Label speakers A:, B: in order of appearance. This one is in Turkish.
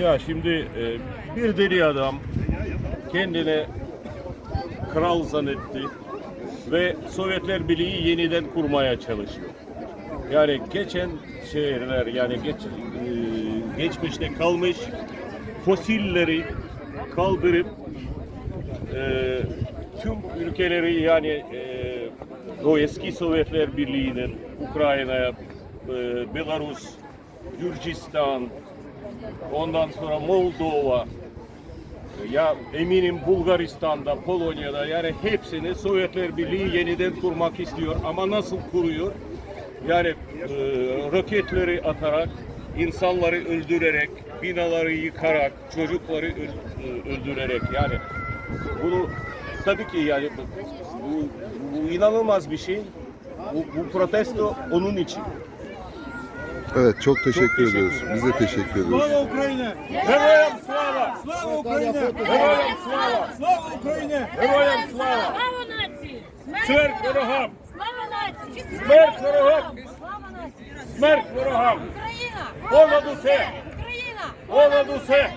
A: Ya şimdi e, bir deli adam kendine kral zannetti ve Sovyetler Birliği yeniden kurmaya çalışıyor. Yani geçen şeyler yani geç, e, geçmişte kalmış fosilleri kaldırıp ülkeleri yani e, o eski Sovyetler Birliği'nin Ukrayna'ya, e, Belarus, Gürcistan, ondan sonra Moldova, ya eminim Bulgaristan'da, Polonya'da yani hepsini Sovyetler Birliği yeniden kurmak istiyor. Ama nasıl kuruyor? Yani e, roketleri atarak, insanları öldürerek, binaları yıkarak, çocukları e, öldürerek yani bunu tabii ki yani bu, bu inanılmaz bir şey. Bu, bu protesto onun için.
B: Evet çok teşekkür
A: teşekkür
B: ediyoruz. Biz de teşekkür ediyoruz.
C: Слава Україні!
A: Героям слава!
C: Слава Україні!
A: Героям слава!
C: Слава Україні!
A: Героям слава!
D: Слава нації!
A: Смерть ворогам!
D: Слава нації!
A: Смерть ворогам!
D: Слава нації!
A: Смерть ворогам!
D: Україна!
A: Понад усе!
D: Україна!
A: Понад усе!